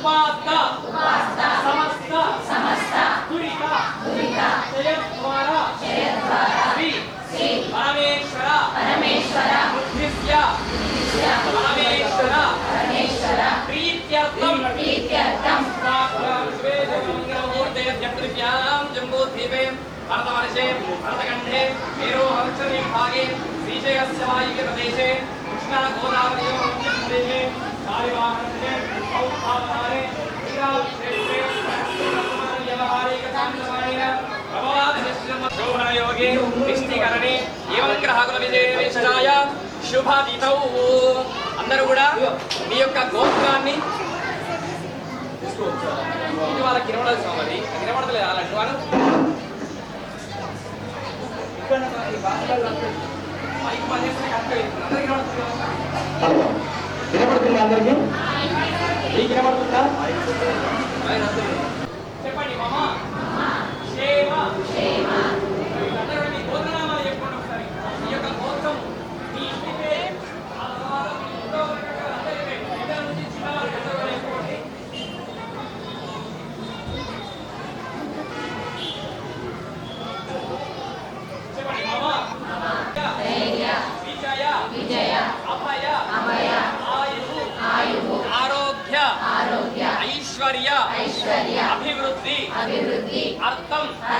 उपास्त। समस्त। दुरित जयद्वार श्री। परमेश्वर। परमेश्वर। उद्दिश्य परमेश्वर। परमेश्वर। प्रीत्यर्थम। प्रीत्यर्थम। जगृत्याम जम्बूद्वीपे। भरतवर्षे। भरतखण्डे। मेरोहर्चविभागे श्रीशैलस्य वायुव्यप्रदेशे। कृष्णागोदावरयोः प्रदेशे कार्यवाहने నిష్ఠీకరణి అందరూ కూడా మీ యొక్క గోత్రాన్ని వాళ్ళకి కిరవడాల్సిన మరి కిరవడతలేదు అలాంటి వారు వినపడుతుందా అందరికీ? మీకు వినపడుతుందా? 점.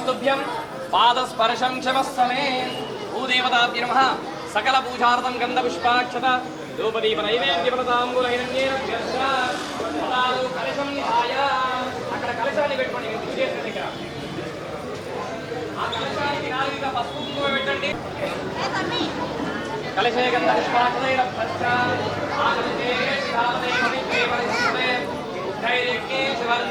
నమస్తుభ్యం పాదస్పర్శం క్షమస్తమే భూదేవతాభ్య నమ సకల పూజార్థం గంధ పుష్పాక్షత నైవేద్యపతాంగులైరంగేరభ్యర్థాలు కలశం నిధాయ అక్కడ కలశాన్ని పెట్టుకోండి ఆ కలశానికి నాలుగు పసుపు కుంకుమ పెట్టండి. కలశే గంధపుష్పాక్షతైరభ్యర్థా ఆ శివాలయ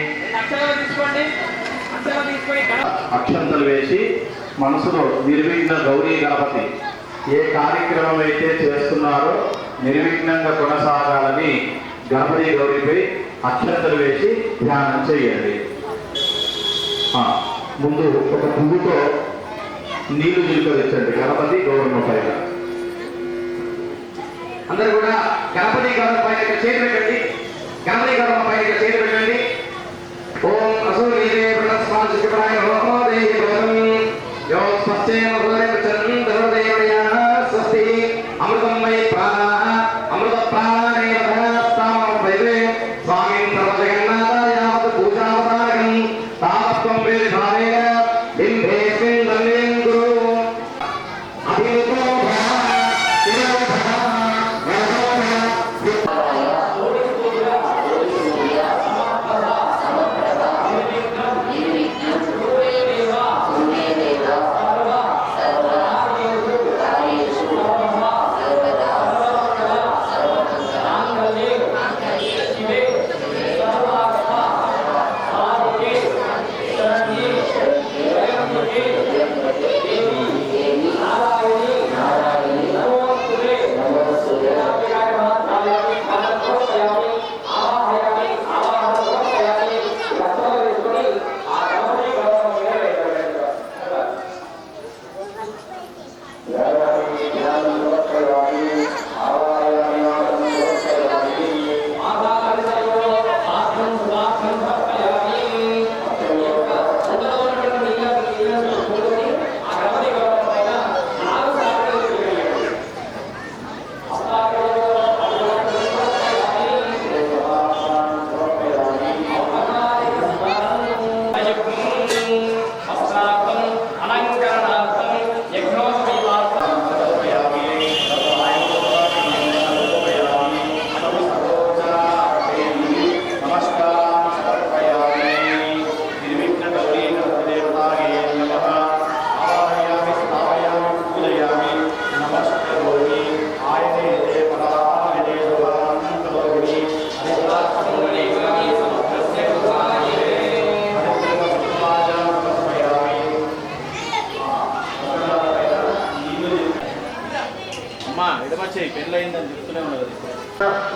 అక్షంతలు వేసి మనసులో నిర్విఘ్న గౌరీ గణపతి ఏ కార్యక్రమం అయితే చేస్తున్నారో నిర్విఘ్నంగా కొనసాగాలని గణపతి గౌరీపై అక్షంతలు వేసి ధ్యానం చేయండి ఆ, ముందు ఒక పువ్వుతో నీళ్ళు చిలుకరించండి గణపతి గౌరమ్మ పైన. అందరూ కూడా గణపతి గౌరవ పైన ఇక్కడ చేతి పెట్టండి. గణపతి గౌరవ పైన చేతి పెట్టండి. ఓం అసూర్యే Jones, Pacheco, Rodríguez, Thank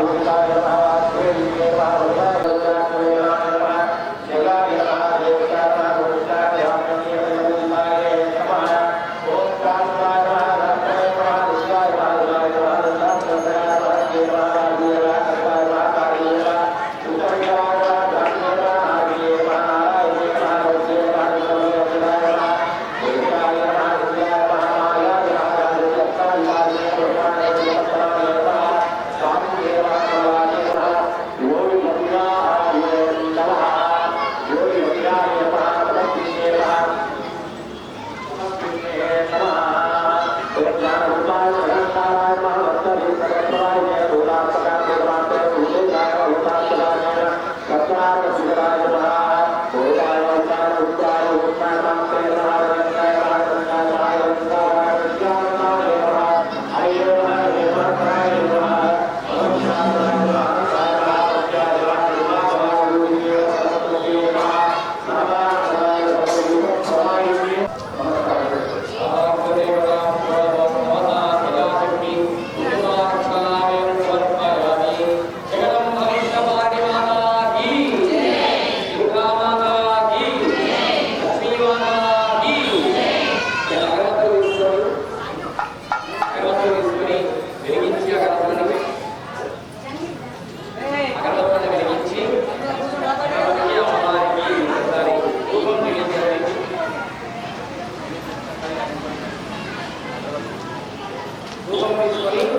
Obrigado. করে